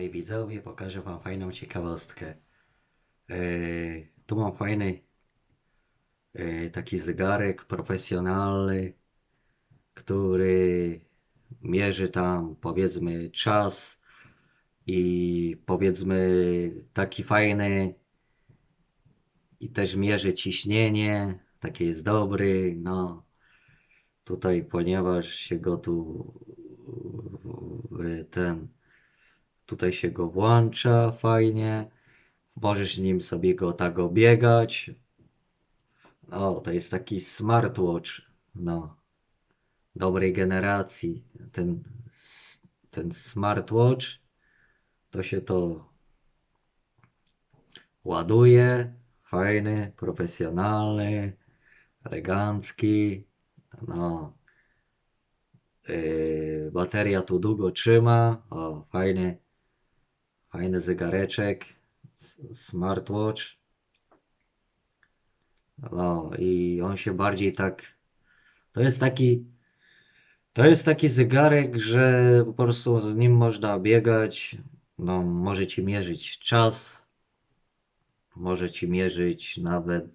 Hej widzowie, pokażę wam fajną ciekawostkę. Eee, tu mam fajny eee, taki zegarek profesjonalny, który mierzy tam powiedzmy czas i powiedzmy taki fajny i też mierzy ciśnienie, taki jest dobry, no tutaj ponieważ się go tu ten Tutaj się go włącza fajnie. Możesz nim sobie go tak obiegać. O, to jest taki smartwatch. No. Dobrej generacji. Ten, ten smartwatch to się to ładuje. Fajny, profesjonalny, elegancki. No. Yy, bateria tu długo trzyma. O, fajny. Fajny zegareczek, smartwatch. No i on się bardziej tak. To jest taki. To jest taki zegarek, że po prostu z nim można biegać. No, może ci mierzyć czas. Może ci mierzyć nawet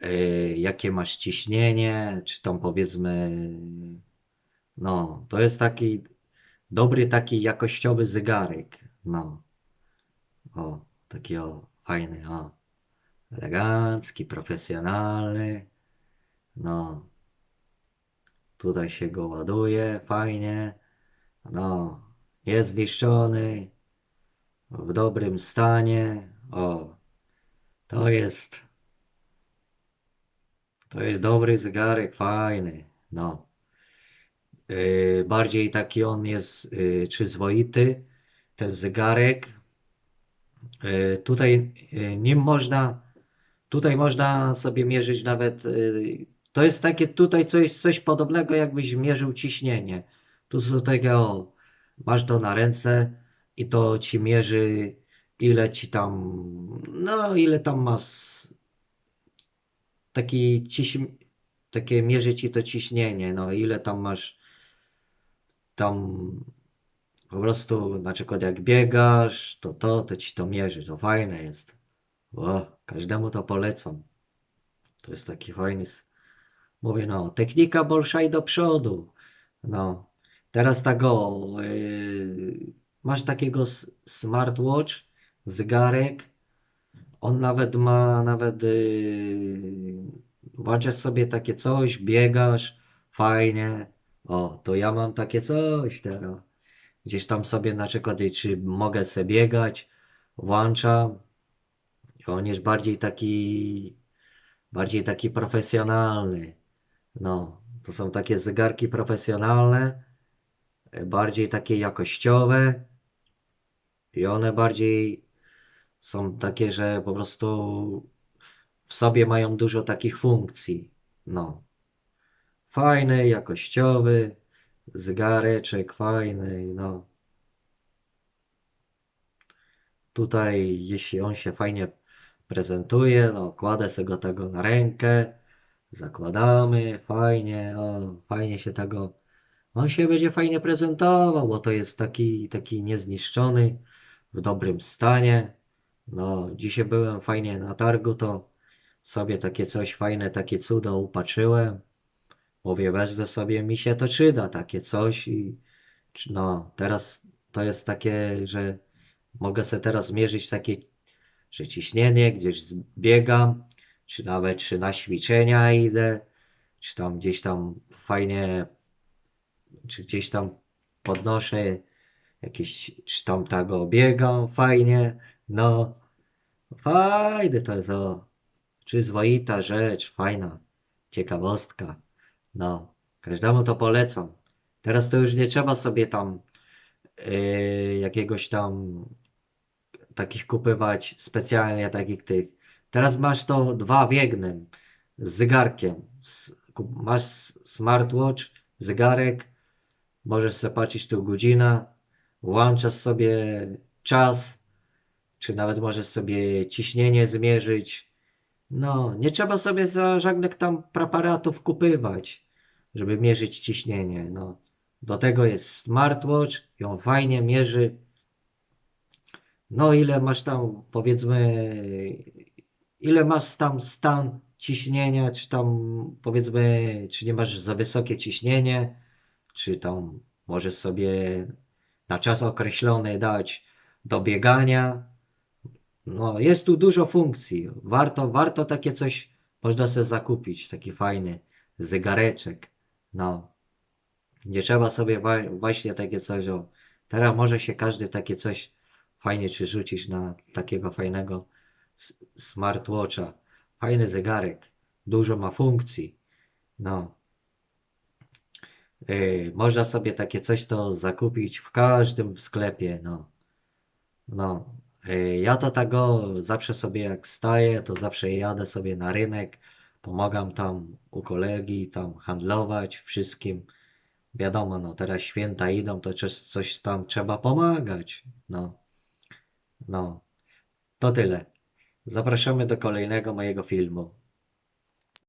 e, jakie masz ciśnienie, czy tam powiedzmy. No, to jest taki dobry, taki jakościowy zegarek. No. O, taki o, fajny, o. Elegancki, profesjonalny. No. Tutaj się go ładuje, fajnie. No. Jest zniszczony. W dobrym stanie. O. To jest. To jest dobry zegarek, fajny. No. Yy, bardziej taki on jest yy, przyzwoity. Ten zegarek. Yy, tutaj nim można, tutaj można sobie mierzyć nawet, to jest takie tutaj coś, coś podobnego jakbyś mierzył ciśnienie. Tu są takie, o, masz to na ręce i to ci mierzy ile ci tam, no ile tam masz, taki ciś, takie mierzy ci to ciśnienie, no ile tam masz tam po prostu na przykład jak biegasz, to to, to ci to mierzy, to fajne jest. Każdemu to polecam. To jest taki fajny, mówię no, technika bolsza i do przodu. No, teraz tego, yy, masz takiego smartwatch, zegarek, on nawet ma, nawet yy, włączasz sobie takie coś, biegasz, fajnie. O, to ja mam takie coś teraz. Gdzieś tam sobie na przykład, czy mogę sobie biegać, włączam. On jest bardziej taki, bardziej taki profesjonalny. No, to są takie zegarki profesjonalne, bardziej takie jakościowe i one bardziej są takie, że po prostu w sobie mają dużo takich funkcji. No, fajny, jakościowy, zegareczek fajny, no. Tutaj, jeśli on się fajnie prezentuje, no kładę sobie go tego na rękę, zakładamy, fajnie, o, fajnie się tego, on się będzie fajnie prezentował, bo to jest taki, taki niezniszczony, w dobrym stanie. No, dzisiaj byłem fajnie na targu, to sobie takie coś fajne, takie cudo upatrzyłem. Mówię, wezmę sobie, mi się to przyda, takie coś i no, teraz to jest takie, że mogę sobie teraz zmierzyć takie, że ciśnienie, gdzieś biegam, czy nawet czy na ćwiczenia idę, czy tam gdzieś tam fajnie, czy gdzieś tam podnoszę jakieś, czy tam tego biegam fajnie, no, fajny to jest, o, przyzwoita rzecz, fajna, ciekawostka, no, każdemu to polecam. Teraz to już nie trzeba sobie tam yy, jakiegoś tam takich kupywać specjalnie takich tych. Teraz masz to dwa w jednym z zegarkiem. Kup- Masz smartwatch, zegarek, możesz patrzeć tu godzina, włączasz sobie czas, czy nawet możesz sobie ciśnienie zmierzyć. No, nie trzeba sobie za żadnych tam preparatów kupywać, żeby mierzyć ciśnienie. No, do tego jest smartwatch i on fajnie mierzy no ile masz tam, powiedzmy, ile masz tam stan ciśnienia, czy tam, powiedzmy, czy nie masz za wysokie ciśnienie, czy tam możesz sobie na czas określony dać do biegania. No, jest tu dużo funkcji. Warto, warto takie coś, można sobie zakupić, taki fajny zegareczek. No, nie trzeba sobie właśnie takie coś, o, teraz może się każdy takie coś fajnie przerzucić na takiego fajnego smartwatcha. Fajny zegarek, dużo ma funkcji. No, yy, można sobie takie coś to zakupić w każdym sklepie, no. No, ja to tego zawsze sobie jak staję, to zawsze jadę sobie na rynek, pomagam tam u kolegi tam handlować wszystkim. Wiadomo, no teraz święta idą, to coś tam trzeba pomagać. No, no, to tyle. Zapraszamy do kolejnego mojego filmu.